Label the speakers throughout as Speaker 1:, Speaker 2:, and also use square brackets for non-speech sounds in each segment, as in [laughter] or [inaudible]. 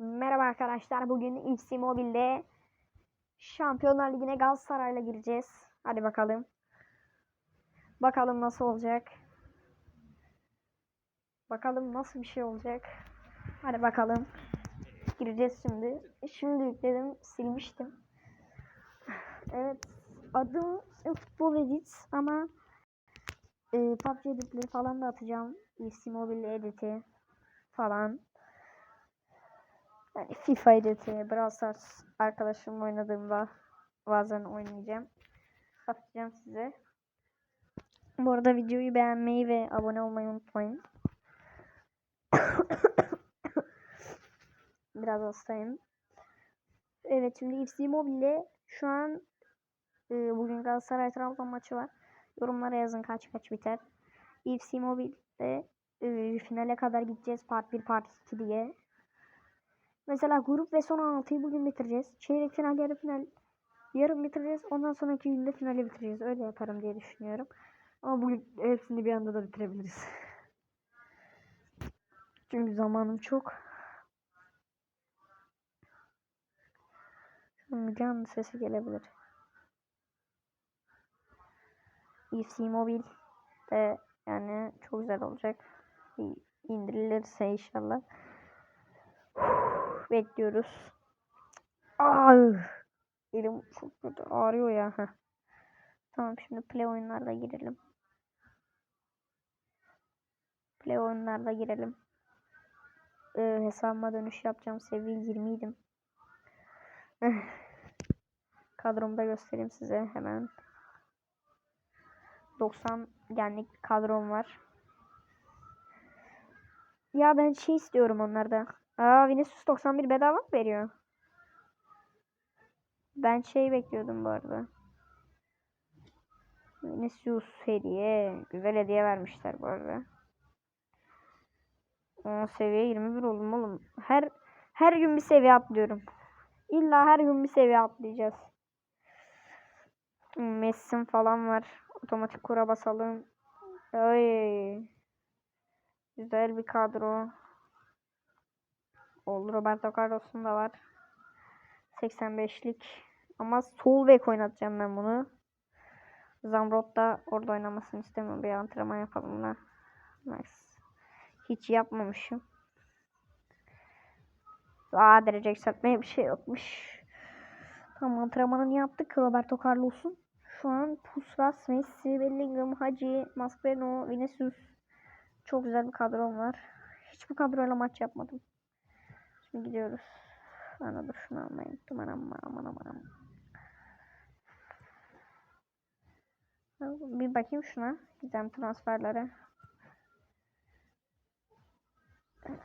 Speaker 1: Merhaba arkadaşlar. Bugün FC Mobile'de Şampiyonlar Ligi'ne Galatasaray'la gireceğiz. Hadi bakalım. Bakalım nasıl olacak. Bakalım nasıl bir şey olacak. Hadi bakalım. Gireceğiz şimdi. Şimdi yükledim. Silmiştim. Evet. Adım Futbol Edit ama e, PUBG editleri falan da atacağım. FC Mobile editi falan. Yani FIFA editi, Brawl Stars arkadaşımla oynadığımda bazen oynayacağım. Atacağım size. Bu arada videoyu beğenmeyi ve abone olmayı unutmayın. [coughs] Biraz hastayım. Evet şimdi FC Mobile şu an e, bugün Galatasaray Trabzon maçı var. Yorumlara yazın kaç kaç biter. FC Mobile'de e, finale kadar gideceğiz part 1 part 2 diye. Mesela grup ve son 16'yı bugün bitireceğiz. Çeyrek final, yarı final yarın bitireceğiz. Ondan sonraki günde finali bitireceğiz. Öyle yaparım diye düşünüyorum. Ama bugün hepsini bir anda da bitirebiliriz. [laughs] Çünkü zamanım çok. Şimdi canlı sesi gelebilir. FC Mobil de yani çok güzel olacak. İndirilirse inşallah. Bekliyoruz. Ay, elim çok kötü ağrıyor ya. Heh. Tamam şimdi play oyunlarda girelim. Play oyunlarda girelim. Ee, hesabıma dönüş yapacağım. Seviye 20 idim. Kadromu da göstereyim size hemen. 90 genlik bir kadrom var. Ya ben şey istiyorum onlarda. Aa Vinicius 91 bedava mı veriyor? Ben şey bekliyordum bu arada. Vinicius hediye. Güzel hediye vermişler bu arada. Aa, seviye 21 oldum oğlum. Her her gün bir seviye atlıyorum. İlla her gün bir seviye atlayacağız. Hmm, Messi'm falan var. Otomatik kura basalım. Ay. Güzel bir kadro. Oldu Roberto Carlos'un da var. 85'lik. Ama sol bek oynatacağım ben bunu. Zamrot da orada oynamasını istemiyorum. Bir antrenman yapalım da. Nice. Hiç yapmamışım. Aa derece yükseltmeye bir şey yokmuş. Tamam antrenmanını yaptık Roberto Carlos'un. Şu an Puskas, Messi, Bellingham, Hacı, Mascherano, Vinicius. Çok güzel bir kadrom var. Hiç bu kadroyla maç yapmadım. Gidiyoruz. Ana dur şunu almayı unuttum. Aman aman aman aman. Bir bakayım şuna. Gizem transferlere.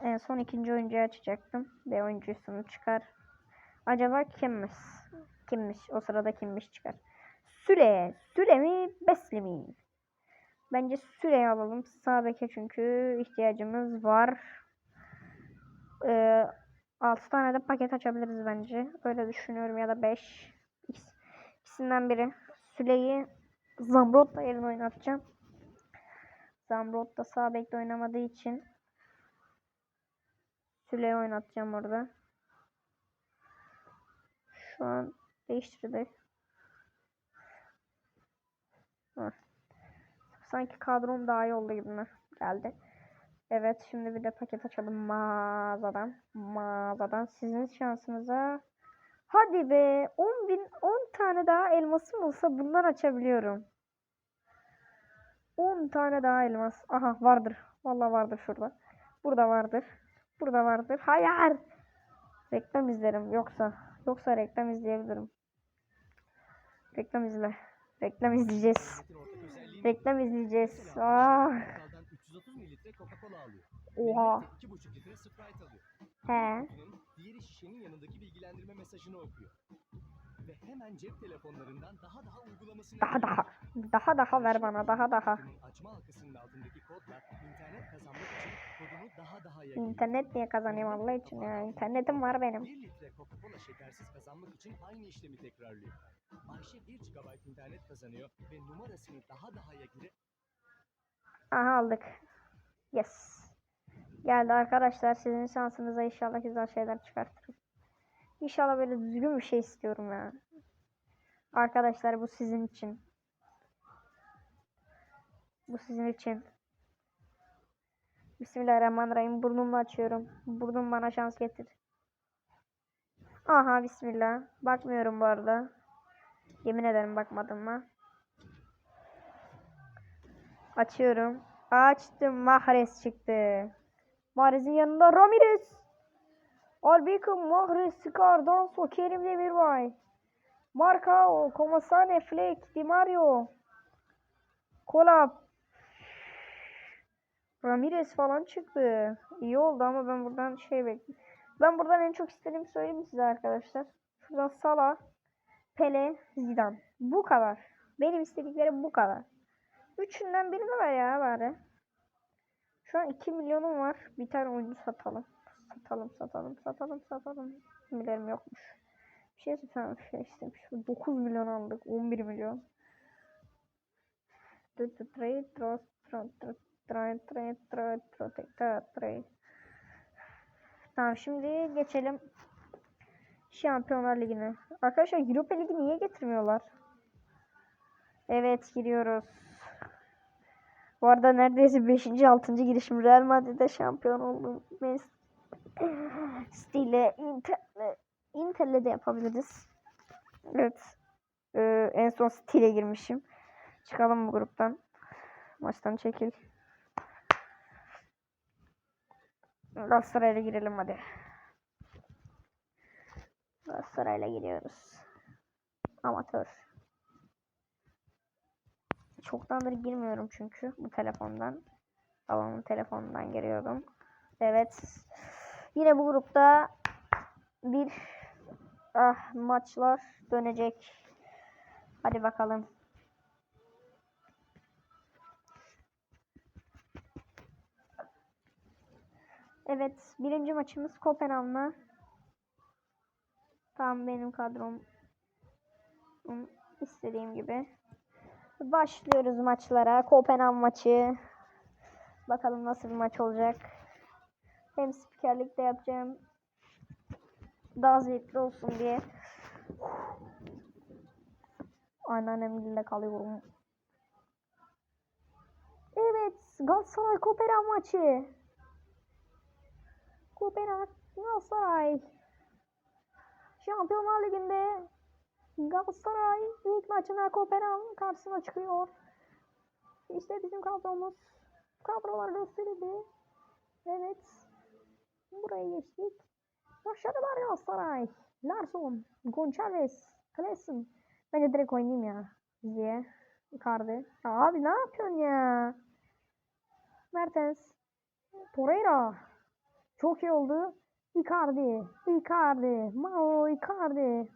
Speaker 1: En son ikinci oyuncuyu açacaktım. B oyuncusunu çıkar. Acaba kimmiş? Kimmiş? O sırada kimmiş çıkar. Süre. Süre mi? Besli mi? Bence Süre'yi alalım. Sağ beke çünkü ihtiyacımız var. Ee, 6 tane de paket açabiliriz bence. Öyle düşünüyorum ya da 5. İkisinden biri. Süle'yi Zamrot'la yerine oynatacağım. Zamrot da sağ bekte oynamadığı için Süle'yi oynatacağım orada. Şu an değiştirdi. Sanki kadrom daha iyi oldu gibi mi? Geldi. Evet şimdi bir de paket açalım mağazadan. Mağazadan sizin şansınıza. Hadi be 10 bin 10 tane daha elmasım olsa bunlar açabiliyorum. 10 tane daha elmas. Aha vardır. Vallahi vardır şurada. Burada vardır. Burada vardır. Hayır. Reklam izlerim yoksa. Yoksa reklam izleyebilirim. Reklam izle. Reklam izleyeceğiz. Reklam izleyeceğiz. Ah.
Speaker 2: 330 mililitre Coca-Cola alıyor.
Speaker 1: Oha.
Speaker 2: 2,5 litre Sprite alıyor.
Speaker 1: He.
Speaker 2: Diğeri şişenin yanındaki bilgilendirme mesajını okuyor. Ve hemen cep telefonlarından daha daha uygulamasını
Speaker 1: Daha daha. Daha daha ver bana. Daha daha.
Speaker 2: Açma halkasının altındaki kodla internet kazanmak için kodunu daha daha yakın.
Speaker 1: İnternet niye kazanayım Allah için ya. İnternetim var benim.
Speaker 2: 1 litre Coca-Cola şekersiz kazanmak için aynı işlemi tekrarlıyor. Ayşe 1 GB internet kazanıyor ve numarasını daha daha'ya girip
Speaker 1: Aha aldık. Yes. Geldi arkadaşlar. Sizin şansınıza inşallah güzel şeyler çıkartırım. İnşallah böyle düzgün bir şey istiyorum ya. Arkadaşlar bu sizin için. Bu sizin için. Bismillahirrahmanirrahim. Burnumu açıyorum. Burnum bana şans getir. Aha bismillah. Bakmıyorum bu arada. Yemin ederim bakmadım mı? Açıyorum. Açtım. Mahrez çıktı. Mahrez'in yanında Ramirez. Albicum, Mahrez, Scar, Danso, Kerim Demirbay. Marcao, Comasane, Fleck, Di Mario. Kolap. Ramirez falan çıktı. İyi oldu ama ben buradan şey bekliyorum. Ben buradan en çok istediğimi söyleyeyim size arkadaşlar. Şuradan Salah, Pele, Zidane. Bu kadar. Benim istediklerim bu kadar. Üçünden birini ver ya bari. Şu an 2 milyonum var. Bir tane oyuncu satalım. Satalım, satalım, satalım, satalım. Bilerim yokmuş. Bir şey tutalım, bir şey istemiş. 9 milyon aldık. 11 milyon. Tamam şimdi geçelim Şampiyonlar Ligi'ne. Arkadaşlar Europa Ligi niye getirmiyorlar? Evet giriyoruz. Bu arada neredeyse 5. 6. girişim Real Madrid'de şampiyon oldum. Messi ile Inter'le Inter'le de yapabiliriz. Evet. Ee, en son stile girmişim. Çıkalım bu gruptan. Maçtan çekil. Galatasaray'la girelim hadi. Galatasaray'la giriyoruz. Amatör. Çoktandır girmiyorum çünkü bu telefondan. Babamın telefonundan giriyordum. Evet. Yine bu grupta bir ah, maçlar dönecek. Hadi bakalım. Evet. Birinci maçımız Kopenhag'la. Tam benim kadrom istediğim gibi. Başlıyoruz maçlara. Kopenhag maçı. Bakalım nasıl bir maç olacak. Hem spikerlik de yapacağım. Daha zevkli olsun diye. Anneannemle kalıyorum. Evet. Galatasaray Kopenhag maçı. Kopenhag Galatasaray. Şampiyonlar Ligi'nde Galatasaray ilk maçına Kopenhag karşısına çıkıyor. İşte bizim kadromuz. Kadrolar gösterildi. Evet. Buraya geçtik. Başladılar Galatasaray. Larsson, Gonçalves, Klesen. Bence direkt oynayayım ya. Diye. Icardi. Ya abi ne yapıyorsun ya? Mertens. Torreira. Çok iyi oldu. Icardi. Icardi. Mauro Icardi.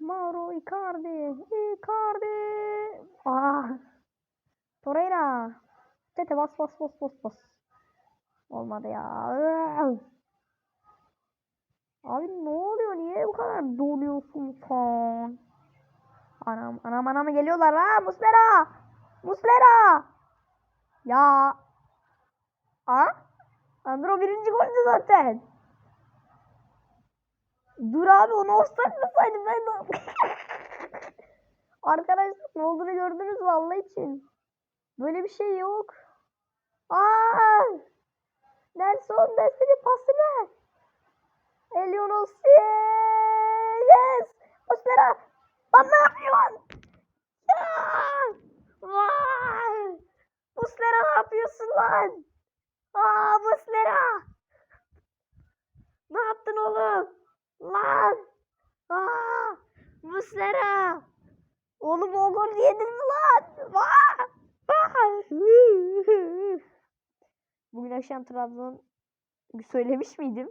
Speaker 1: Mauro Icardi. Icardi. Ah. Torreira. Tete bas bas bas bas bas. Olmadı ya. Abi ne oluyor? Niye bu kadar doluyorsun sen? Anam anam anam geliyorlar ha Muslera. Muslera. Ya. Ha? Andro birinci goldü zaten. Dur abi onu offside mısaydım ben de... [laughs] Arkadaşlar ne olduğunu gördünüz mü Allah için? Böyle bir şey yok. Aa! Nelson Nesli'nin pası ne? Elionos Yes! Muslera! Lan ne yapıyorsun? Ya! Vay! Muslera ne yapıyorsun lan? Aa Muslera! Ne yaptın oğlum? Lan! Aa! Muslera! Oğlum o gol yedin mi lan? Vaa! Vaa! Bugün akşam Trabzon söylemiş miydim?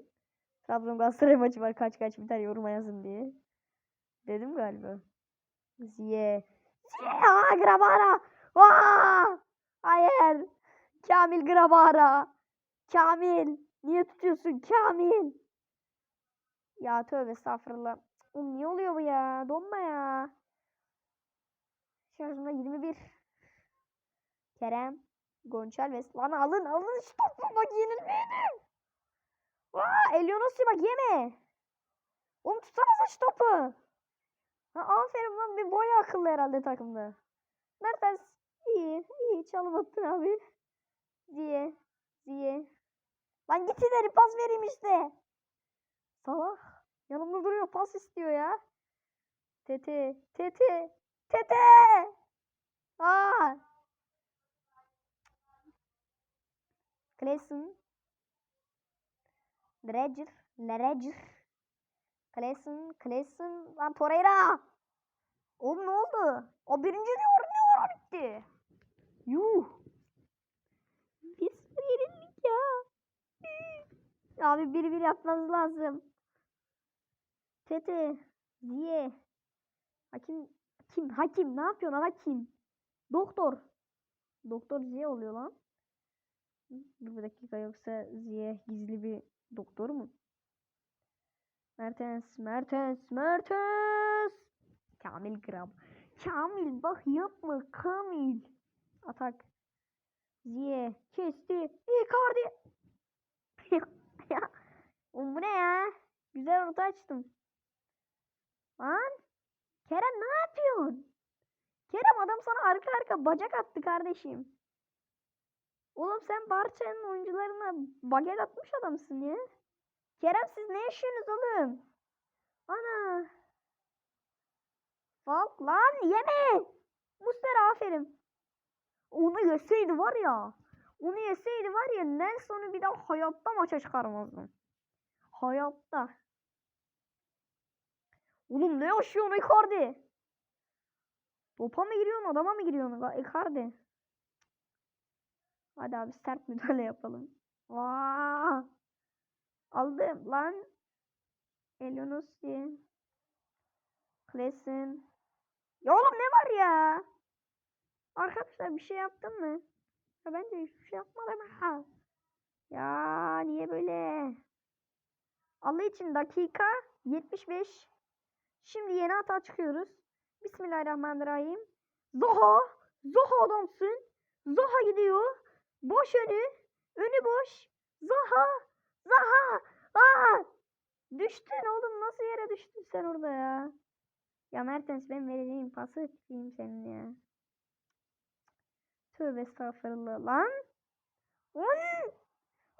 Speaker 1: Trabzon Galatasaray maçı var kaç kaç biter yoruma yazın diye. Dedim galiba. Ziye. Ziye! Aa, Grabara! Aa! Hayır! Kamil Grabara! Kamil! Niye tutuyorsun Kamil? Ya tövbe estağfurullah. Oğlum niye oluyor bu ya? Donma ya. Şarjımda 21. Kerem. Gonçalves. Lan alın alın şu topu bak yenilmeyelim. Aa, Elionos'u bak yeme. Oğlum tutsanıza şu topu. Ha, aferin lan bir boy akıllı herhalde takımda. Mertens iyi iyi çalım attın abi. Diye diye. Lan git ileri pas vereyim işte. Salak. Yanımda duruyor pas istiyor ya. Tete tete tete. Aa. Klesen. Dredger. Leredger. Klesen. Klesen. Lan Torreira. Oğlum ne oldu? O birinci diyor ne var bitti. Yuh. Sıfır yenildik ya. Abi bir bir yapmanız lazım. Tete. Ziye. Hakim. Kim? Hakim. Ne yapıyorsun hakim? Doktor. Doktor Ziye oluyor lan. Bir dakika yoksa Ziye gizli bir doktor mu? Mertens, Mertens, Mertens. Kamil Gram. Kamil bak yapma Kamil. Atak. Ziye kesti. Icardi. [laughs] ya. Oğlum bu ne ya? Güzel orta açtım. Lan. Kerem ne yapıyorsun? Kerem adam sana arka arka bacak attı kardeşim. Oğlum sen Barça'nın oyuncularına baget atmış adamsın ya. Kerem siz ne yaşıyorsunuz oğlum? Ana. Bak lan yeme. Muslera aferin. Onu yeseydi var ya. Onu yeseydi var ya Nelson'u bir daha hayatta maça çıkarmazdım. Hayatta. Oğlum ne yaşıyorsun Icardi? Topa mı giriyorsun adama mı giriyorsun Icardi? Hadi abi sert müdahale yapalım. Vaa! Aldım lan. Elionossi. Klesen. Ya oğlum ne var ya? Arkadaşlar bir şey yaptın mı? Ya bence hiçbir şey yapmadım ha. Ya niye böyle? Allah için dakika 75. Şimdi yeni hata çıkıyoruz. Bismillahirrahmanirrahim. Zaha. Zaha adamsın. Zaha gidiyor. Boş önü. Önü boş. Zaha. Zaha. Aa! Düştün oğlum. Nasıl yere düştün sen orada ya? Ya Mertens ben vereceğim pası diyeyim senin ya. Tövbe estağfurullah lan. Lan!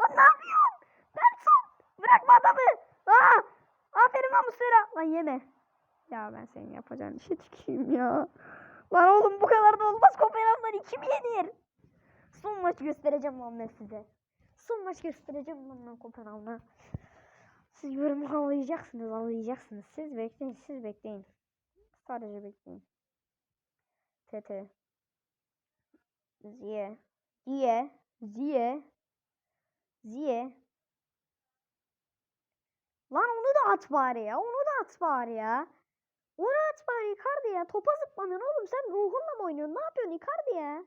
Speaker 1: Lan ne yapıyorsun? Benson! Bırakma adamı! Aa! Aferin lan Muslera! Lan yeme. Ya ben senin yapacağın işe tükeyim ya. Lan oğlum bu kadar da olmaz. Kopenhag'dan iki mi yenir? Son maç göstereceğim lan ben size. Son maç göstereceğim lan ben Kopenhag'da. Siz yorumu anlayacaksınız, anlayacaksınız. Siz bekleyin, siz bekleyin. Sadece bekleyin. TT. Ziye. Ziye. Ziye. Ziye. Lan onu da at bari ya. Onu da at bari ya. Onu at bari Icardi ya. Topa zıplamıyorsun oğlum. Sen ruhunla mı oynuyorsun? Ne yapıyorsun Icardi ya?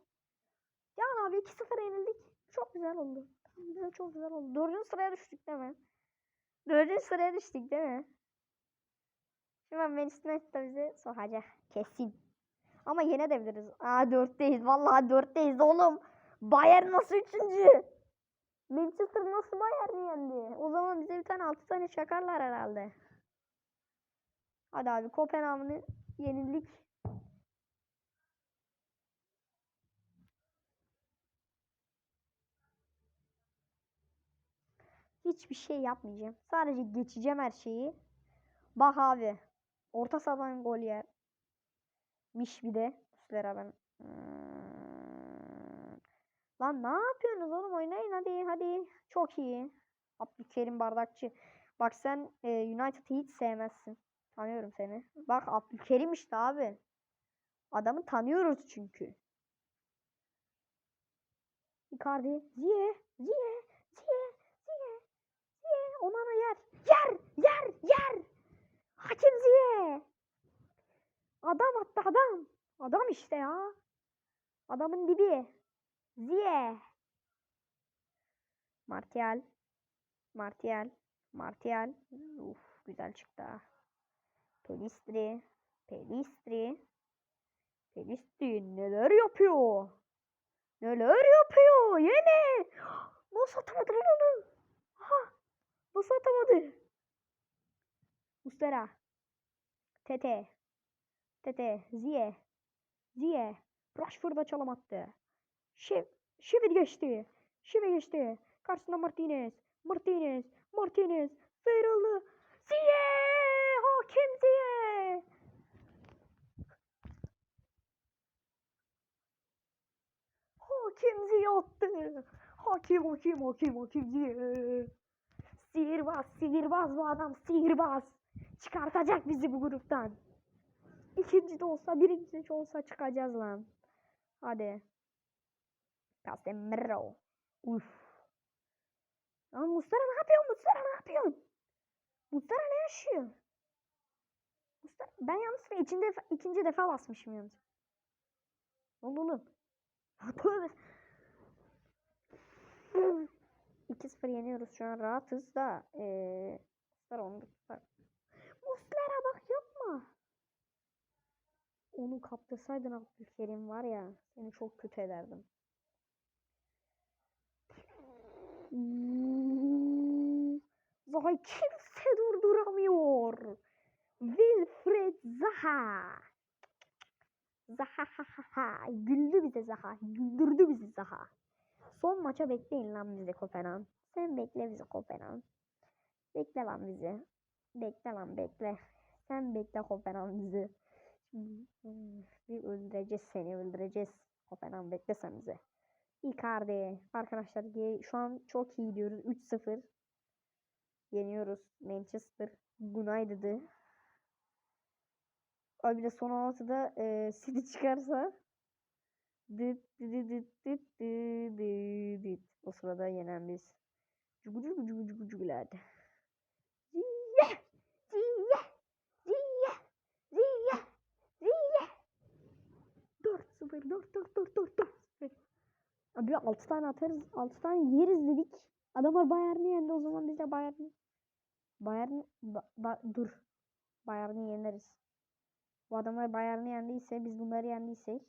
Speaker 1: Can abi 2-0 yenildik. Çok güzel oldu. Bize çok güzel oldu. Dördüncü sıraya düştük değil mi? Dördüncü sıraya düştük değil mi? Şimdi Manchester United bizi sokacak. Kesin. Ama yenebiliriz. Aa dörtteyiz. Vallahi dörtteyiz oğlum. Bayern nasıl üçüncü? Manchester nasıl Bayern'i yendi? O zaman bize bir tane altı tane çakarlar herhalde. Hadi abi Kopenhag'ını yenildik. Hiçbir şey yapmayacağım. Sadece geçeceğim her şeyi. Bak abi. Orta sahadan gol yer. Miş bir de. Muslera ben. Hmm. Lan ne yapıyorsunuz oğlum oynayın hadi hadi. Çok iyi. Abdülkerim Bardakçı. Bak sen e, United'ı hiç sevmezsin. Tanıyorum seni. Bak Abdülkerim işte abi. Adamı tanıyoruz çünkü. Icardi. Ziye. Ziye. Ziye. Ziye. Ziye. Onana yer. Yer. Yer. Yer. Hakim Ziye. Adam attı adam. Adam işte ya. Adamın dibi. Ziye. Martial. Martial. Martial. Uf güzel çıktı ha. Pelistri. Pelistri. Pelistri neler yapıyor? Neler yapıyor? Yine. [gasps] Nasıl atamadı lan onu? Ha. Nasıl atamadı? Mustera. Tete. Tete. Ziye. Ziye. Rashford'a çalım attı. Şev. Şevi geçti. Şevi geçti. Karşısında Martinez. Martinez. Martinez. Sıyrıldı. Ziye. Hakim Ziye. Hakim Ziye attı. Hakim hakim hakim hakim Ziye. Sihirbaz sihirbaz bu adam sihirbaz. Çıkartacak bizi bu gruptan. İkinci de olsa birinci de olsa çıkacağız lan. Hadi. Casemiro. Uf. Lan Mustara ne yapıyorsun? Mustara ne yapıyorsun? Mustara ne yaşıyor? Ben yanlışlıkla ikinci defa, ikinci defa basmışım yalnız. Ne oldu oğlum? Tövbe. 2-0 yeniyoruz şu an rahatız da. Ee, Mustara onu da tutar. Mustara bak yapma. Onu kaptırsaydın Abdülkerim var ya seni çok kötü ederdim. Zaha kimse durduramıyor. Wilfred Zaha. Zaha ha ha ha. Güldü bize Zaha. Güldürdü bizi Zaha. Son maça bekleyin lan bizi Kopenhag. Sen bekle bizi Kopenhag. Bekle lan bizi. Bekle lan bekle. Sen bekle Kopenhag bizi. Bir öldüreceğiz seni öldüreceğiz. Kopenhag bekle sen bizi. Icardi. Arkadaşlar şu an çok iyi gidiyoruz. 3-0. Yeniyoruz. Manchester United'ı. Abi bir de son 16'da e, City çıkarsa dıt dıt dıt dıt dıt dıt dıt. O sırada yenen biz. Cugu cugu cugu cugu cugular. Ziye! Ziye! Ziye! Ziye! Ziye! 4-0 4 4 4 4 4 0 Abi 6 tane atarız. 6 tane yeriz dedik. Adamlar Bayern'i yendi o zaman biz de Bayern Bayern ba, ba- dur. Bayern'i yeneriz. Bu adamlar Bayern'i yendiyse biz bunları yendiysek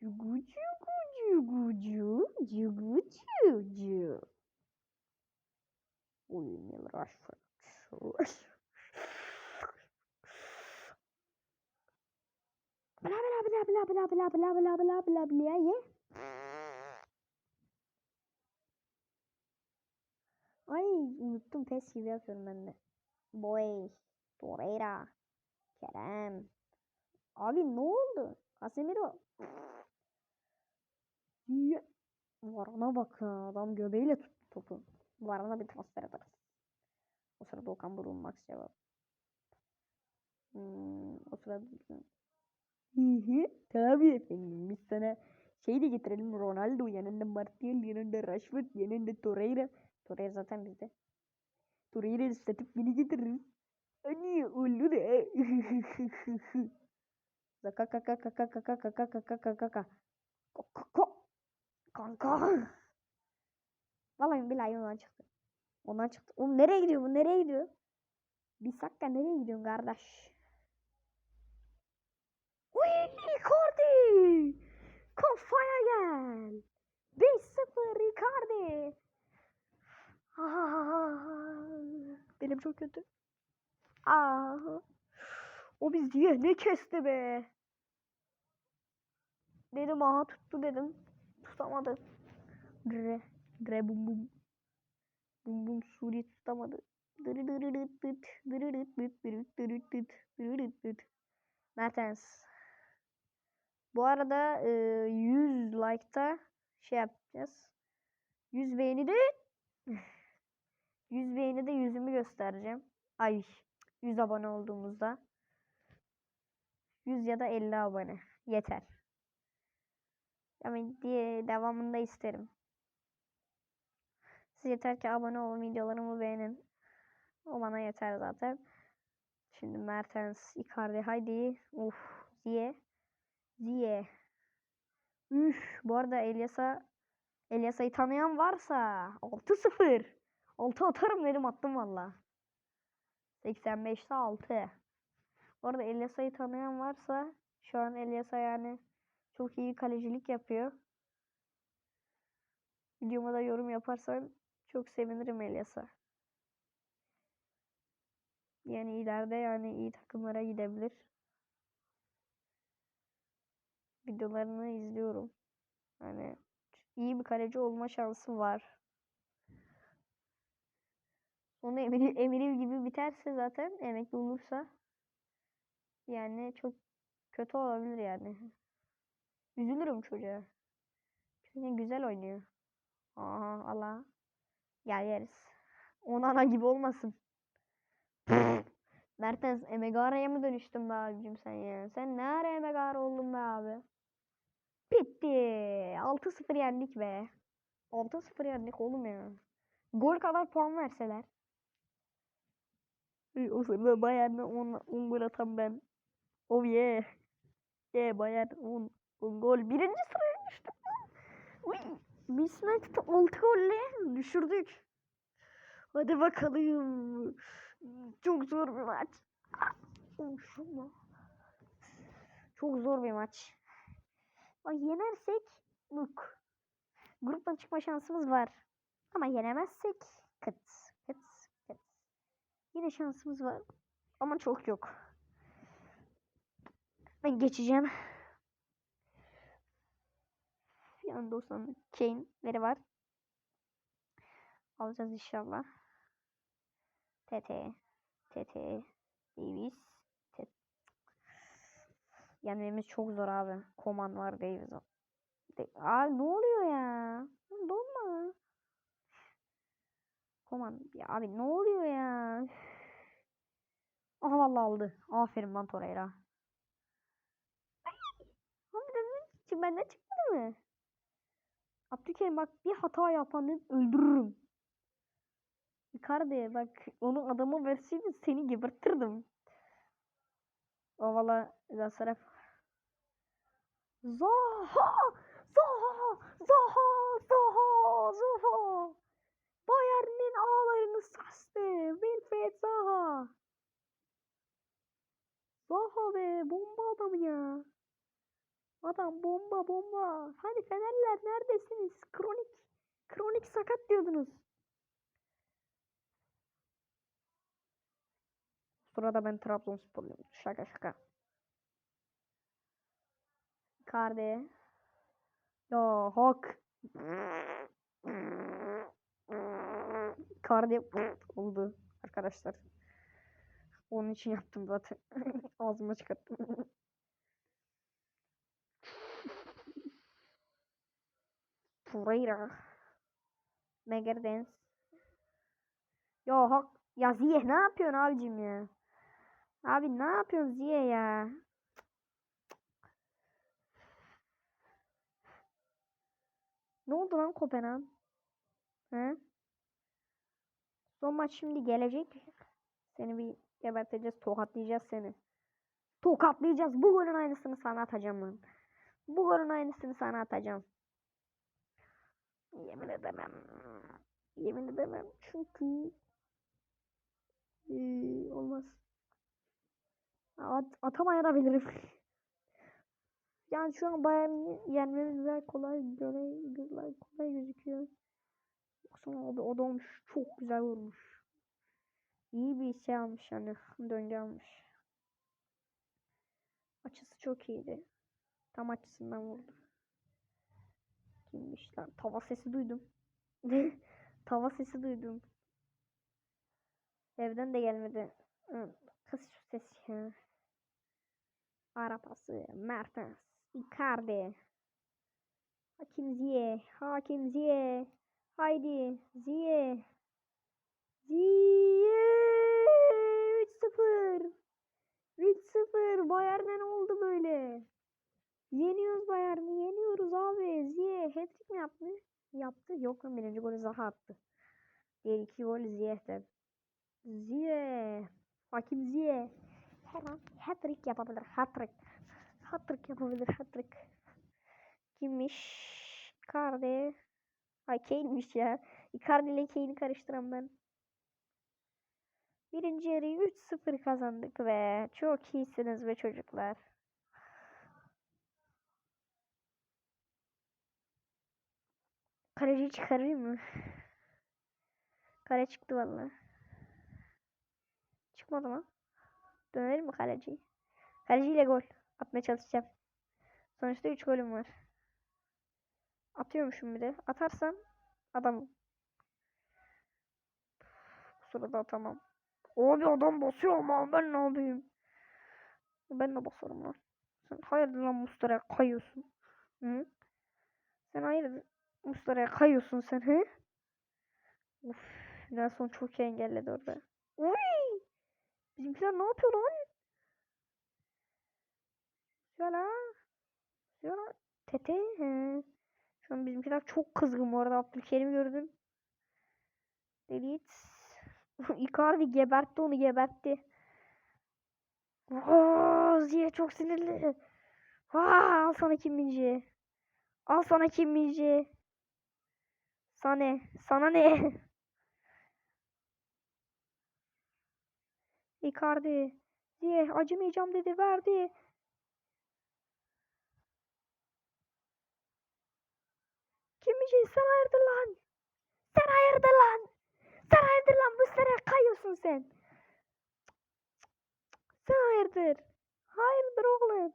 Speaker 1: Cugu cugu cugu cu cugu cugu Oyun yıl Rashford. Bla bla bla bla bla bla bla bla bla bla bla ye. Ay unuttum pes gibi yapıyorum ben de. Boy, Torreira, Kerem. Abi ne oldu? Casemiro. Varana bak. Adam göbeğiyle tuttu topu. Varana bir transfer atarız. O sırada Okan Buruk'un max cevap. Hmm, o sırada. Tabii efendim. Biz sana şey de getirelim. Ronaldo yanında Martial yanında Rashford yanında Torreira. Torreira zaten bizde. Torreira'yı satıp yeni getiririz. Hani da. Zaka kaka kaka kaka kaka kaka kaka kaka. Kaka. Kanka. Vallahi billahi ondan çıktı. Ondan çıktı. Oğlum nereye gidiyor bu? Nereye gidiyor? Bir dakika nereye gidiyorsun kardeş? Uy Icardi! Kafaya gel! 5-0 Icardi! Ah, Benim çok kötü. Aa, o biz diye ne kesti be? Dedim aha tuttu dedim. Tutamadı. Gre. Gre bum bum. Bum bum Suri tutamadı. Mertens. Bu arada e, 100 like'ta şey yapacağız. 100 beğeni de 100 beğeni de yüzümü göstereceğim. Ay 100 abone olduğumuzda. 100 ya da 50 abone. Yeter. Yani diye devamında isterim. Siz yeter ki abone olun, videolarımı beğenin. O bana yeter zaten. Şimdi Mertens, Icardi haydi. Uf, Ziye. Ziye. Üf, bu arada Elias'a Elias'ı tanıyan varsa 6-0. 6 atarım dedim attım valla. 85'te 6. Bu arada Elias'ı tanıyan varsa şu an Elias'a yani Çok iyi kalecilik yapıyor. Videoma da yorum yaparsan çok sevinirim Elyas'a. Yani ileride yani iyi takımlara gidebilir. Videolarını izliyorum. Hani iyi bir kaleci olma şansı var. Onu Emir, Emir'in gibi biterse zaten emekli olursa yani çok kötü olabilir yani. Üzülürüm çocuğa. Çünkü güzel oynuyor. Aha Allah. Gel yeriz. Onun ana gibi olmasın. [laughs] Mertens Emegara'ya mı dönüştün be abicim sen ya? Sen ne ara Emegara oldun be abi? Bitti. 6-0 yendik be. 6-0 yendik oğlum ya. Gol kadar puan verseler. O sırada Bayern'e 10, 10 gol atan ben. Oh yeah. Yeah Bayern 10, 10 gol. Birinci sıraya düştük. Uy. Biz United 6 golle düşürdük. Hadi bakalım. Çok zor bir maç. Of. Çok zor bir maç. Bak yenersek Nuk. Gruptan çıkma şansımız var. Ama yenemezsek kıt. Yine şansımız var. Ama çok yok. Ben geçeceğim. Yani dostum Kane'leri var. Alacağız inşallah. TT. TT. Davis. TT. Yenmemiz çok zor abi. Koman var Davis. var. De abi ne oluyor ya? Donma. Koman. Ya abi ne oluyor ya? Üf. Aha vallahi aldı. Aferin lan Torreira. De benden çıkmadı mı? Abdülkerim bak bir hata yapanı öldürürüm. Icardi bak onu adama verseydin seni gebertirdim. O valla Galatasaray. Zaha! Zaha! Zaha! Zaha! Zaha! Ağlarını sarstı. Wilfried Zaha. Zaha be bomba adam ya. Adam bomba bomba. Hadi Fenerler neredesiniz? Kronik. Kronik sakat diyordunuz. Sırada ben Trabzonsporluyum. Şaka şaka. Icardi. Ya hak. Icardi oldu arkadaşlar. Onun için yaptım zaten. [laughs] Ağzıma çıkarttım. Torreira. Megerdens. Ya hak. Ya Ziyeh ne yapıyorsun abicim ya? Abi ne yapıyorsun Ziye ya? Ne oldu lan Kopenhag? He? Son maç şimdi gelecek. Seni bir geberteceğiz, tokatlayacağız seni. Tokatlayacağız. Bu golün aynısını sana atacağım lan. Bu golün aynısını sana atacağım. Yemin edemem. Yemin edemem. Çünkü ee, olmaz. At, atamayabilirim. yani şu an Bayern'i yenmemiz kolay kolay, kolay gözüküyor. Yoksa abi olmuş çok güzel vurmuş. İyi bir şey almış yani döngü almış. Açısı çok iyiydi. Tam açısından vurdu. Kimmiş lan? Tava sesi duydum. [laughs] Tava sesi duydum. Evden de gelmedi. Kız şu ses ya. Arapası, Mertens, Icardi. Hakim Ziye, Hakim Ziye. Haydi Ziye. Ziye 3-0. 3-0. Bayern'e ne oldu böyle? Yeniyoruz Bayern'i. Yeniyoruz abi. Ziye hat-trick mi yaptı? Yaptı. Yok lan birinci golü Zaha attı. Diğer iki gol Ziye'den. Ziye. Hakim Ziye. Her an yapabilir. Hat-trick. Yapabilir. Hat-trick. Kimmiş? Icardi. Ay Kane'miş ya. Icardi ile Kane'i karıştıran ben. Birinci yarıyı 3-0 kazandık ve çok iyisiniz be çocuklar. Kaleci çıkarayım mı? Kale çıktı valla. Çıkmadı mı? Dönelim mi kaleci? Kaleciyle gol atmaya çalışacağım. Sonuçta 3 golüm var. Atıyormuşum bir de. Atarsam adamım. Bu sırada atamam. Abi adam basıyor ama ben ne yapayım? Ben de basarım lan. Sen hayırdır lan Mustara'ya kayıyorsun? Hı? Sen hayırdır Mustara'ya kayıyorsun sen hı? Uf, Nelson çok iyi engelledi orada. Uy! Bizimkiler ne yapıyor lan? Şöyle. Şöyle. Tete. He. Şu an bizimkiler çok kızgın bu arada. Abdülkerim'i gördüm. Delete. Icardi gebertti onu gebertti. Aa, Ziya çok sinirli. Aa, al sana Kim Min-jae. Al sana Kim Min-jae. Sana ne? Sana ne? [laughs] Icardi. Ziya acımayacağım dedi verdi. Kim Min-jae sen hayırdır lan? Sen hayırdır lan? Sen hayırdır lan? Bu sene kayıyorsun sen. Sen hayırdır? Hayırdır oğlum?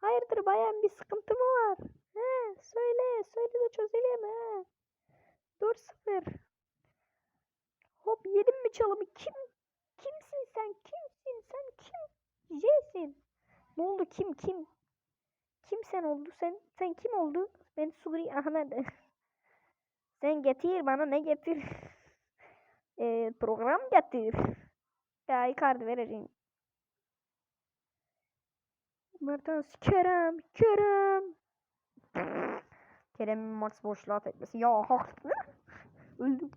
Speaker 1: Hayırdır bayan bir sıkıntı mı var? He, söyle, söyle de çözelim he. 4-0. Hop yedin mi çalımı? Kim? Kimsin sen? Kimsin? Sen kim? J'sin. Ne oldu? Kim? Kim? Kim sen oldu? Sen sen kim oldu? Ben Suri Ahmet. [laughs] sen getir bana ne getir? Eee, [laughs] program getir. [laughs] Ya Icardi vereceğim. Mertens Kerem Kerem. Kerem'in maç boşluğa tekmesi. Ya hak. Öldüm.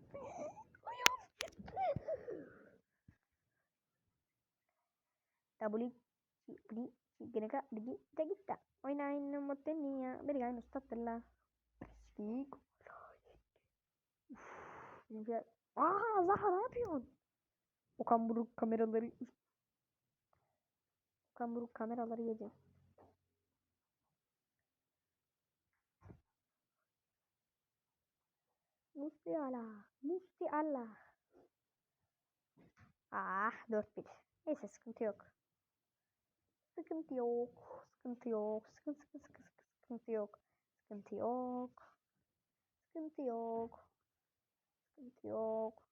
Speaker 1: Gitti. W Gineka Digi Dagita Oynayın mutlu ya. Bir gayet ustatırla. Skik. Bizimkiler. Zaha ne yapıyorsun? Okan Buruk kameraları Okan Buruk kameraları yedi. Musti ala. Musti ala. Ah 4-1. Neyse sıkıntı yok. Sıkıntı yok. Sıkıntı yok. Sıkıntı sıkıntı sıkıntı sıkıntı yok. Sıkıntı yok. Sıkıntı yok. Sıkıntı yok.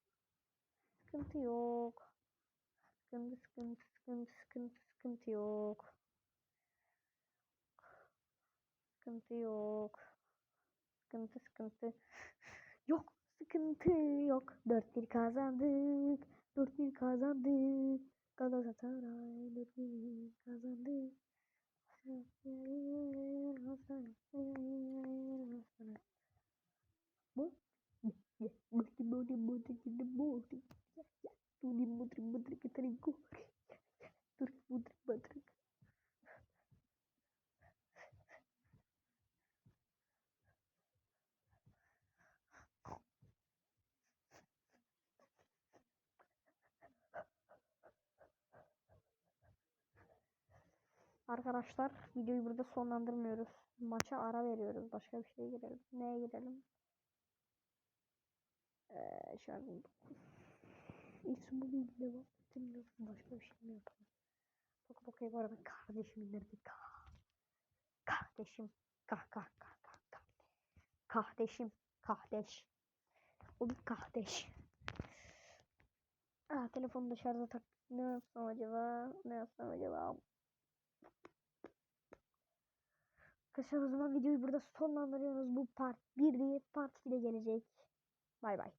Speaker 1: Sıkıntı yok. Sıkıntı sıkıntı sıkıntı sıkıntı sıkıntı yok. Sıkıntı yok. Sıkıntı sıkıntı. Yok sıkıntı yok. 4-1 kazandık. 4-1 kazandık. Gaza Saray Lütfi kazandı. Bu ya mesti mau dibuat kita buat ya ya tuh dibuat dibuat kita ringkuh ya ya tuh dibuat dibuat Arkadaşlar videoyu burada sonlandırmıyoruz. Maça ara veriyoruz. Başka bir şeye girelim. Neye girelim? Ee, an İsmi değil devam ettirmiyorum. Başka bir şey mi yapalım? Bak bakayım bu arada kardeşim nerede? Kah. Kardeşim. Kah kah kah kah kah. Kardeşim. Kardeş. O bir kardeş. Aa telefonu da şarja tak. Ne yapsam acaba? Ne yapsam acaba? Arkadaşlar o zaman videoyu burada sonlandırıyoruz. Bu part 1 diye part 2'de gelecek. Bay bay.